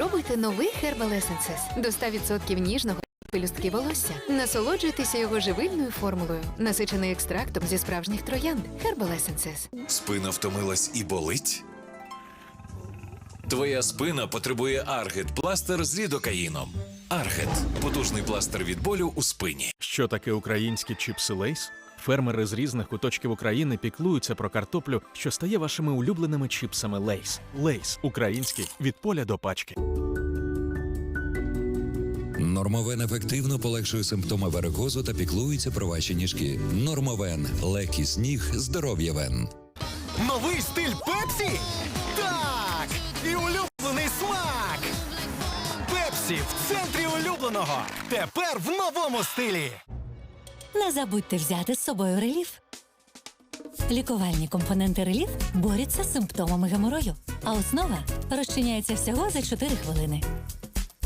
Пробуйте новий Herbal Essences до 100% ніжного пелюстки волосся. Насолоджуйтеся його живильною формулою, насиченою екстрактом зі справжніх троянд. Herbal Essences. Спина втомилась і болить? Твоя спина потребує Аргет пластир з лідокаїном. Аргет потужний пластир від болю у спині. Що таке українські чіпси Лейс? Фермери з різних куточків України піклуються про картоплю, що стає вашими улюбленими чіпсами Лейс. Лейс український від поля до пачки. Нормовен ефективно полегшує симптоми варикозу та піклується про ваші ніжки. Нормовен легкість ніг, здоров'я вен. Новий стиль Пепсі? Так! І улюблений смак! Пепсі в центрі улюбленого. Тепер в новому стилі. Не забудьте взяти з собою реліф. Лікувальні компоненти реліф борються з симптомами геморою, а основа розчиняється всього за 4 хвилини.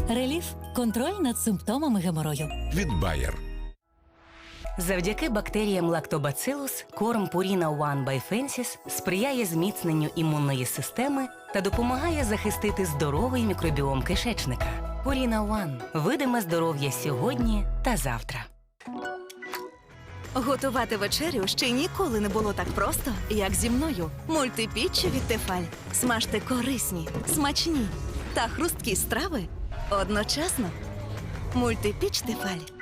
Реліф контроль над симптомами геморою. Від Bayer. Завдяки бактеріям Lactobacillus корм Purina One by Fences сприяє зміцненню імунної системи та допомагає захистити здоровий мікробіом кишечника. Purina One – видиме здоров'я сьогодні та завтра. Готувати вечерю ще ніколи не було так просто, як зі мною. Мультипіччя від Тефаль. Смажте корисні, смачні та хрусткі страви одночасно. Мультипіч Тефаль.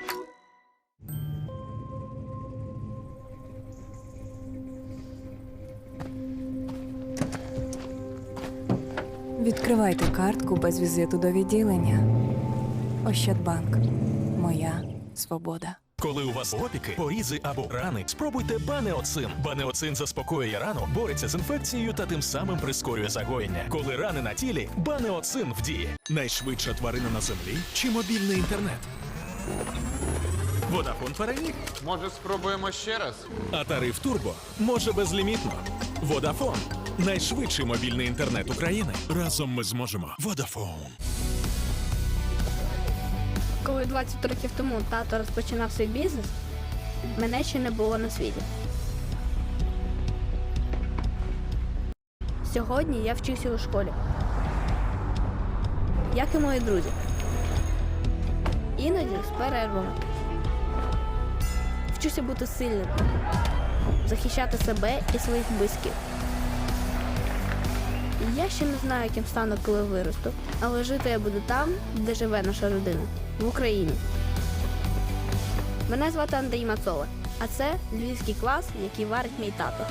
Відкривайте картку без візиту до відділення. Ощадбанк. Моя свобода. Коли у вас опіки, порізи або рани, спробуйте банеоцин. Банеоцин заспокоює рану, бореться з інфекцією та тим самим прискорює загоєння. Коли рани на тілі, банеоцин в дії. Найшвидша тварина на землі чи мобільний інтернет. Водафон переміг, Може, спробуємо ще раз? а тариф Турбо може безлімітно. Водафон найшвидший мобільний інтернет України. Разом ми зможемо. Водафон. Коли 20 років тому тато розпочинав свій бізнес, мене ще не було на світі. Сьогодні я вчуся у школі. Як і мої друзі. Іноді з перервами. Вчуся бути сильним, захищати себе і своїх близьких. Я ще не знаю, яким стану, коли виросту, але жити я буду там, де живе наша родина, в Україні. Мене звати Андрій Мацова, а це львівський клас, який варить мій тато.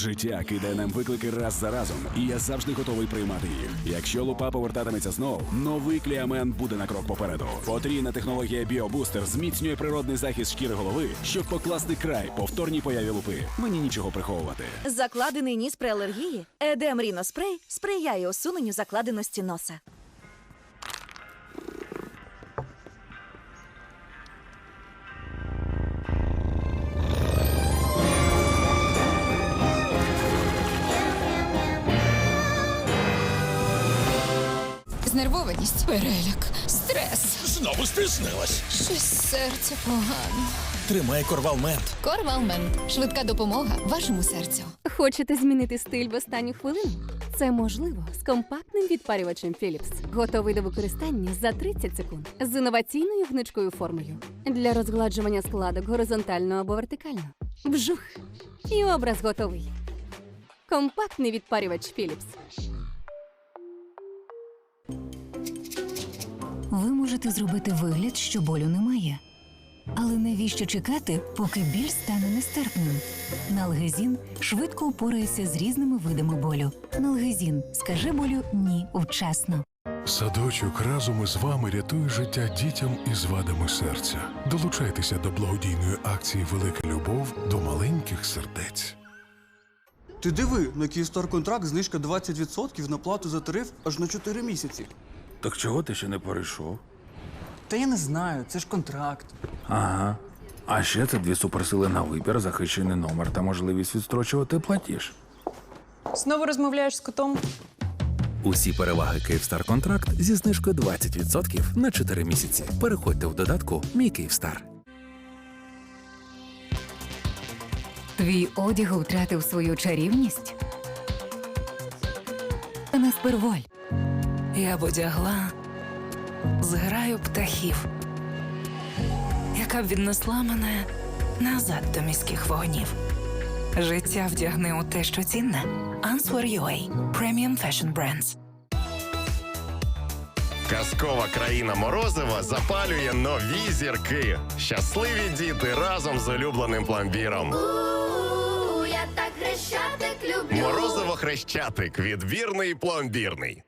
Життя кидає нам виклики раз за разом, і я завжди готовий приймати їх. Якщо лупа повертатиметься знов, новий кліамен буде на крок попереду. Потрійна технологія Біобустер зміцнює природний захист шкіри голови, щоб покласти край повторній появі лупи. Мені нічого приховувати. Закладений ніс при алергії. Едем Ріноспрей сприяє усуненню закладеності носа. Знервованість, переляк, стрес. Знову спізнилась. Щось серце погано. Тримай корвалмент. Корвалмент. Швидка допомога вашому серцю. Хочете змінити стиль в останню хвилину? Це можливо з компактним відпарювачем Philips. Готовий до використання за 30 секунд з інноваційною гнучкою формою для розгладжування складок горизонтально або вертикально. Вжух! І образ готовий. Компактний відпарювач Philips. Ви можете зробити вигляд, що болю немає. Але навіщо чекати, поки біль стане нестерпним? Налгезін швидко упорається з різними видами болю. Налгезін скаже болю ні вчасно. Садочок разом із вами рятує життя дітям із вадами серця. Долучайтеся до благодійної акції Велика любов до маленьких сердець. Ти диви, на Київстар контракт знижка 20% на плату за тариф аж на 4 місяці. Так чого ти ще не перейшов? Та я не знаю, це ж контракт. Ага. А ще це дві суперсили на вибір, захищений номер та можливість відстрочувати платіж. Знову розмовляєш з котом? Усі переваги Київстар контракт зі знижкою 20% на 4 місяці. Переходьте в додатку Мій Київстар. Твій одяг втратив свою чарівність? Не сперволь. Я б одягла зграю птахів, яка б віднесла мене назад до міських вогнів. Життя вдягни у те, що цінне. Answer UA Premium Fashion Brands. Казкова країна Морозива запалює нові зірки. Щасливі діти разом з улюбленим пломбіром. Я так хрещатик люблю. Морозиво хрещатик. Відбірний пломбірний.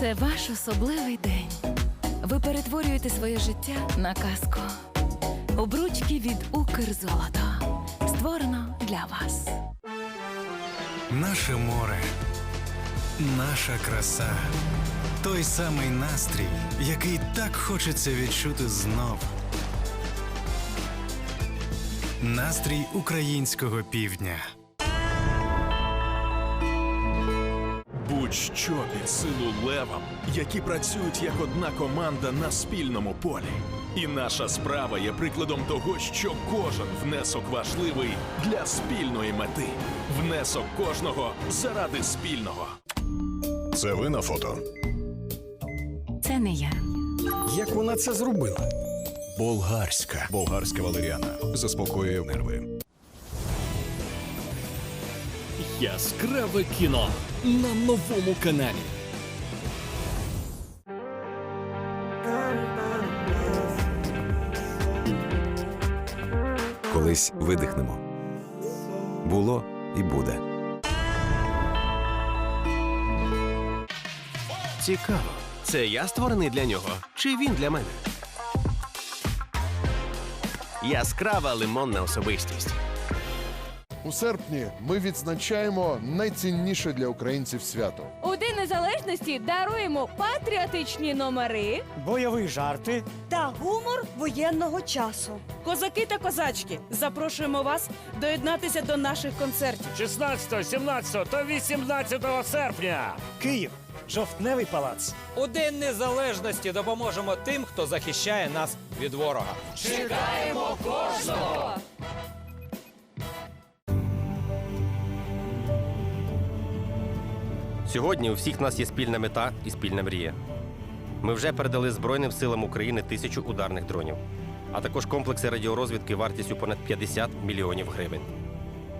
Це ваш особливий день. Ви перетворюєте своє життя на казку. Обручки від Укрзолото. Створено для вас. Наше море, наша краса, той самий настрій, який так хочеться відчути знов. Настрій українського півдня. Будь-що під силу левам, які працюють як одна команда на спільному полі. І наша справа є прикладом того, що кожен внесок важливий для спільної мети. Внесок кожного заради спільного. Це ви на фото. Це не я. Як вона це зробила? Болгарська. Болгарська валеріана заспокоює нерви. Яскраве кіно на новому каналі. Колись видихнемо. Було і буде. Цікаво, це я створений для нього, чи він для мене? Яскрава лимонна особистість. У серпні ми відзначаємо найцінніше для українців свято. У День Незалежності даруємо патріотичні номери, бойові жарти та гумор воєнного часу. Козаки та козачки, запрошуємо вас доєднатися до наших концертів. 16, 17 та 18 серпня. Київ, жовтневий палац. У День Незалежності допоможемо тим, хто захищає нас від ворога. Чекаємо кожного! Сьогодні у всіх нас є спільна мета і спільна мрія. Ми вже передали Збройним силам України тисячу ударних дронів, а також комплекси радіорозвідки вартістю понад 50 мільйонів гривень.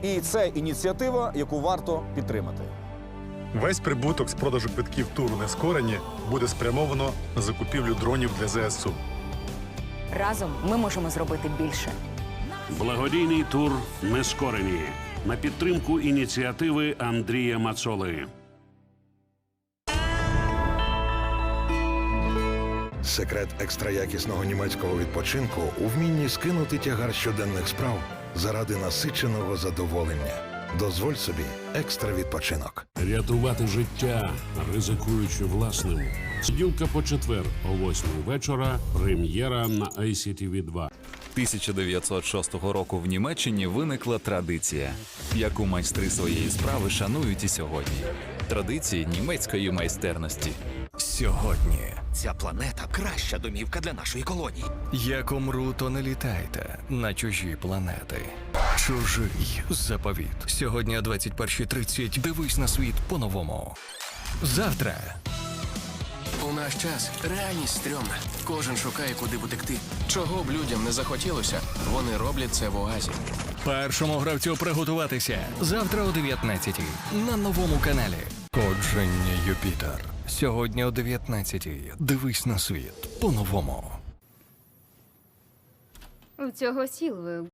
І це ініціатива, яку варто підтримати. Весь прибуток з продажу квитків туру Нескорені буде спрямовано на закупівлю дронів для ЗСУ. Разом ми можемо зробити більше. Благодійний тур Нескорені на підтримку ініціативи Андрія Мацоли. Секрет екстраякісного німецького відпочинку у вмінні скинути тягар щоденних справ заради насиченого задоволення. Дозволь собі екстра відпочинок. Рятувати життя, ризикуючи власним. Сиділка по четвер о 8 вечора. Прем'єра на ICTV 2. 1906 року в Німеччині виникла традиція, яку майстри своєї справи шанують і сьогодні. Традиції німецької майстерності. Сьогодні, Ця планета краща домівка для нашої колонії. як умру, то не літайте на чужі планети. Чужий заповіт. Сьогодні о 21.30 дивись на світ по-новому. Завтра У наш час реальність стрьомна. Кожен шукає, куди б утекти. Чого б людям не захотілося, вони роблять це в оазі. першому гравцю приготуватися. Завтра о 19 на новому каналі. Кодження Юпітер. Сьогодні о 19 Дивись на світ по-новому. У цього сіл